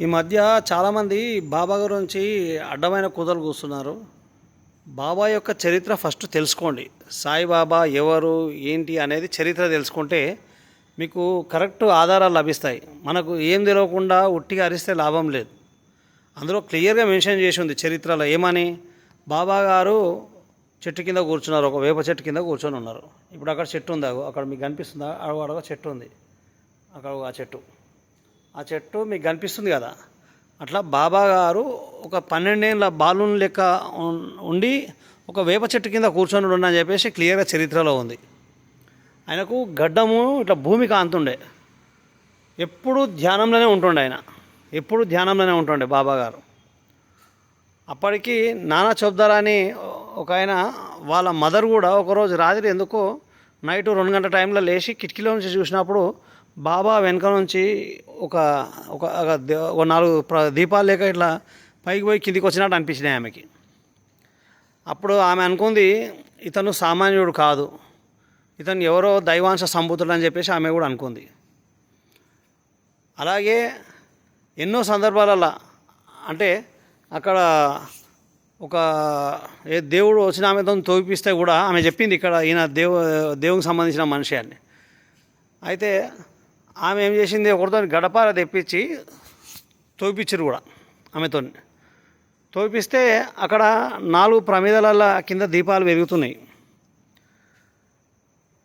ఈ మధ్య చాలామంది బాబా గురించి అడ్డమైన కూతలు కూస్తున్నారు. బాబా యొక్క చరిత్ర ఫస్ట్ తెలుసుకోండి. సాయిబాబా ఎవరు ఏంటి అనేది చరిత్ర తెలుసుకుంటే మీకు కరెక్ట్ ఆధారాలు లభిస్తాయి. మనకు ఏం తెలియకుండా ఉట్టిగా అరిస్తే లాభం లేదు. అందులో క్లియర్గా మెన్షన్ చేసి ఉంది చరిత్రలో ఏమని? బాబా గారు చెట్టు కింద కూర్చున్నారు ఒక వేప చెట్టు కింద కూర్చొని ఉన్నారు. ఇప్పుడు అక్కడ చెట్టు ఉంది? అక్కడ మీకు కనిపిస్తుందా? అడగ అక్కడ చెట్టు ఉంది. అక్కడ ఆ చెట్టు. ఆ చెట్టు మీకు కనిపిస్తుంది కదా? అట్లా బాబా గారు ఒక పన్నెండేళ్ళ బాలున్ లెక్క ఉండి ఒక వేప చెట్టు కింద కూర్చొని ఉండని చెప్పేసి క్లియర్గా చరిత్రలో ఉంది. ఆయనకు గడ్డము ఇట్లా భూమి కాంతుండే ఎప్పుడు ధ్యానంలోనే ఉంటుండే ఆయన. ఎప్పుడు ధ్యానంలోనే ఉంటుండే బాబా గారు. అప్పటికి నానా చౌబ్దారా అని ఒక ఆయన వాళ్ళ మదర్ కూడా ఒకరోజు రాత్రి ఎందుకో నైట్ రెండు గంటల టైంలో లేచి కిటికీలో నుంచి చూసినప్పుడు బాబా వెనక నుంచి ఒక ఒక ఒక నాలుగు దీపాలు లేక ఇట్లా పైకి పోయి కిందికి వచ్చినట్టు అనిపించినాయి ఆమెకి. అప్పుడు ఆమె అనుకుంది ఇతను సామాన్యుడు కాదు. ఇతను ఎవరో దైవాంశ సంభూతుడు అని చెప్పేసి ఆమె కూడా అనుకుంది. అలాగే ఎన్నో సందర్భాలలో అంటే అక్కడ ఒక ఏ దేవుడు వచ్చిన ఆమెతో తోపిస్తే కూడా ఆమె చెప్పింది ఇక్కడ ఈయన దేవు దేవునికి సంబంధించిన మనిషి అని. అయితే ఆమె ఏం చేసింది ఒకరితో గడపార తెప్పించి తోపిచ్చారు కూడా ఆమెతో. తోపిస్తే అక్కడ నాలుగు ప్రమేదాల కింద దీపాలు వెలుగుతున్నాయి.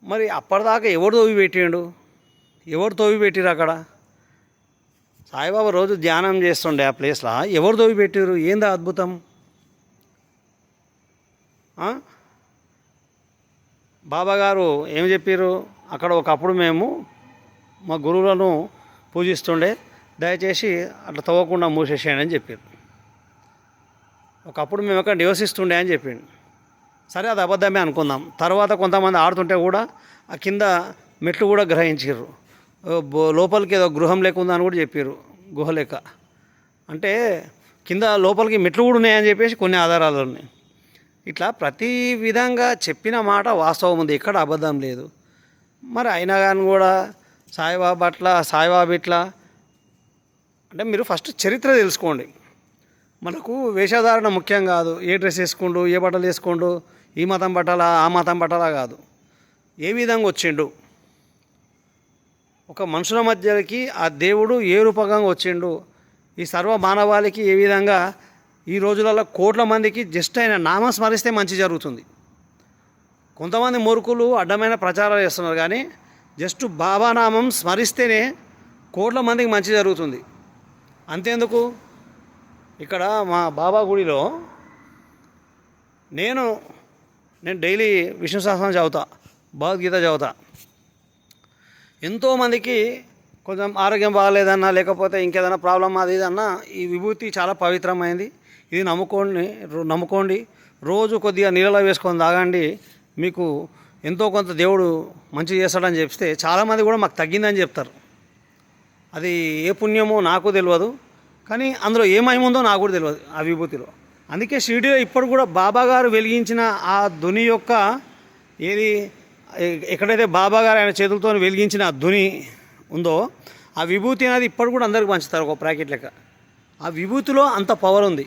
మరి అప్పటిదాకా ఎవడు తోవి పెట్టిండు? ఎవరు తోవి పెట్టిరు అక్కడ? సాయిబాబా రోజు ధ్యానం చేస్తుండే ఆ ప్లేస్లో ఎవరు తోవి పెట్టారు ఏందా అద్భుతం? బాబాగారు ఏం చెప్పారు అక్కడ ఒకప్పుడు మేము మా గురువులను పూజిస్తుండే. దయచేసి అట్లా తవ్వకుండా మూసేసేయండి అని చెప్పారు. ఒకప్పుడు మేము అక్కడ నివసిస్తుండే అని చెప్పిండు సరే అది అబద్ధమే అనుకుందాం. తర్వాత కొంతమంది ఆడుతుంటే కూడా ఆ కింద మెట్లు కూడా గ్రహించారు లోపలికి ఏదో గృహం లెక్క అని కూడా చెప్పారు గుహ లెక్క అంటే కింద లోపలికి మెట్లు కూడా ఉన్నాయని చెప్పేసి కొన్ని ఆధారాలు ఉన్నాయి. ఇట్లా ప్రతి విధంగా చెప్పిన మాట వాస్తవం ఉంది. ఎక్కడ అబద్ధం లేదు. మరి అయినా కానీ కూడా సాయిబాబా అట్లా సాయిబాబా ఇట్లా అంటే మీరు ఫస్ట్ చరిత్ర తెలుసుకోండి. మనకు వేషధారణ ముఖ్యం కాదు. ఏ డ్రెస్ వేసుకోండు ఏ బట్టలు వేసుకోండు ఈ మతం బట్టాలా ఆ మతం బట్టాలా కాదు. ఏ విధంగా వచ్చిండు? ఒక మనుషుల మధ్యకి ఆ దేవుడు ఏ రూపకంగా వచ్చిండు? ఈ సర్వ మానవాళికి ఏ విధంగా ఈ రోజులలో కోట్ల మందికి జస్ట్ ఆయన నామం స్మరిస్తే మంచి జరుగుతుంది. కొంతమంది మూర్ఖులు అడ్డమైన ప్రచారాలు చేస్తున్నారు కానీ జస్ట్ బాబా నామం స్మరిస్తేనే కోట్ల మందికి మంచి జరుగుతుంది. అంతేందుకు? ఇక్కడ మా బాబా గుడిలో నేను నేను డైలీ విష్ణు సహస్రం చదువుతా భగవద్గీత చదువుతా. ఎంతోమందికి కొంచెం ఆరోగ్యం బాగాలేదన్నా లేకపోతే ఇంకేదైనా ప్రాబ్లం అది ఇదన్నా ఈ విభూతి చాలా పవిత్రమైంది. ఇది నమ్ముకోండి రో- నమ్ముకోండి. రోజు కొద్దిగా నీళ్ళలో వేసుకొని తాగండి. మీకు ఎంతో కొంత దేవుడు మంచి చేస్తాడని చెప్తే చాలామంది కూడా మాకు తగ్గిందని చెప్తారు. అది ఏ పుణ్యమో నాకు తెలియదు కానీ అందులో ఏమైముందో ఉందో నాకు కూడా తెలియదు ఆ విభూతిలో. అందుకే షిరిడిలో ఇప్పుడు కూడా బాబా గారు వెలిగించిన ఆ ధుని యొక్క ఏది ఎక్కడైతే బాబా గారు ఆయన చేతులతో వెలిగించిన ఆ ధుని ఉందో ఆ విభూతి అనేది ఇప్పుడు కూడా అందరికి పంచుతారు ఒక ప్యాకెట్ లెక్క. ఆ విభూతిలో అంత పవర్ ఉంది.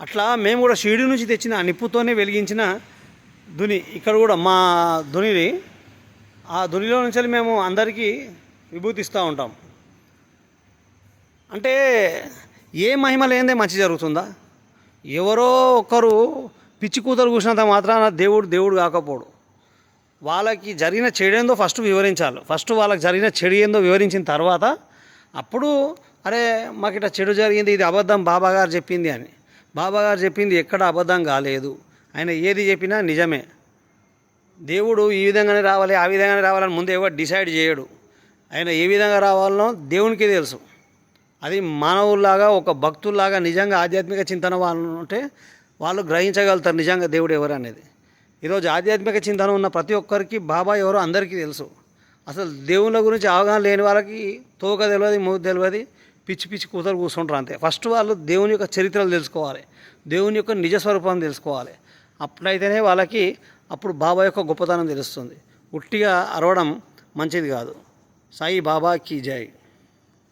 అట్లా మేము కూడా షిరిడి నుంచి తెచ్చిన ఆ నిప్పుతోనే వెలిగించిన ధుని ఇక్కడ కూడా మా ధునిది ఆ ధునిలో నుంచి మేము అందరికీ విభూతి ఇస్తూ ఉంటాం. అంటే ఏ మహిమ లేనిదే మంచి జరుగుతుందా? ఎవరో ఒకరు పిచ్చి కూతురు కూసినంత మాత్రాన దేవుడు దేవుడు కాకపోడు. వాళ్ళకి జరిగిన చెడు ఫస్ట్ వివరించాలి. ఫస్ట్ వాళ్ళకి జరిగిన చెడు ఏందో వివరించిన తర్వాత అప్పుడు అరే మాకు ఇట్లా చెడు జరిగింది ఇది అబద్ధం బాబాగారు చెప్పింది అని. బాబాగారు చెప్పింది ఎక్కడ అబద్ధం కాలేదు. ఆయన ఏది చెప్పినా నిజమే. దేవుడు ఈ విధంగానే రావాలి ఆ విధంగానే రావాలని ముందు ఎవరు డిసైడ్ చేయడు. ఆయన ఏ విధంగా రావాలనో దేవునికి తెలుసు. అది మానవుల్లాగా ఒక భక్తుల్లాగా నిజంగా ఆధ్యాత్మిక చింతన వాళ్ళు ఉంటే వాళ్ళు గ్రహించగలుగుతారు నిజంగా దేవుడు ఎవరు అనేది. ఈరోజు ఆధ్యాత్మిక చింతన ఉన్న ప్రతి ఒక్కరికి బాబా ఎవరో అందరికీ తెలుసు. అసలు దేవుళ్ళ గురించి అవగాహన లేని వాళ్ళకి తోక తెలియదు మూ తెలియదు పిచ్చి పిచ్చి కూతురు కూర్చుంటారు అంతే. ఫస్ట్ వాళ్ళు దేవుని యొక్క చరిత్రలు తెలుసుకోవాలి. దేవుని యొక్క నిజ తెలుసుకోవాలి. అప్పుడైతేనే వాళ్ళకి అప్పుడు బాబా యొక్క గొప్పతనం తెలుస్తుంది. ఉట్టిగా అరవడం మంచిది కాదు. సాయి బాబా కీ జై.